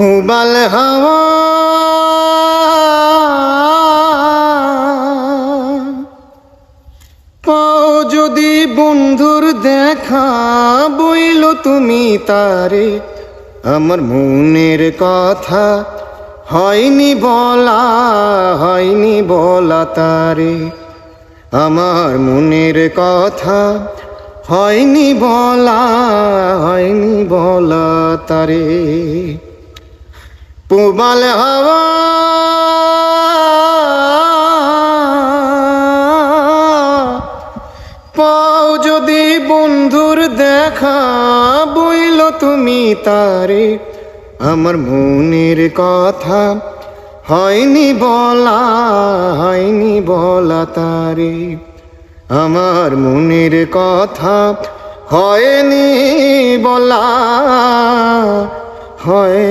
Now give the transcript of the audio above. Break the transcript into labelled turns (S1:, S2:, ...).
S1: উবাল হাওয়া। পাও যদি বন্ধুর দেখা, বইল তুমি তারে। আমার মনের কথা হয়নি বলা হয়নি বলা তারে। আমার মনের কথা হয়নি বলা হয়নি বলা তারে। পুবাল হাওয়া। পাও যদি বন্ধুর দেখা, বইল তুমি তারে। আমার মনের কথা হয়নি বলা হয়নি বলা তারে। আমার মনের কথা হয়নি বলা হয়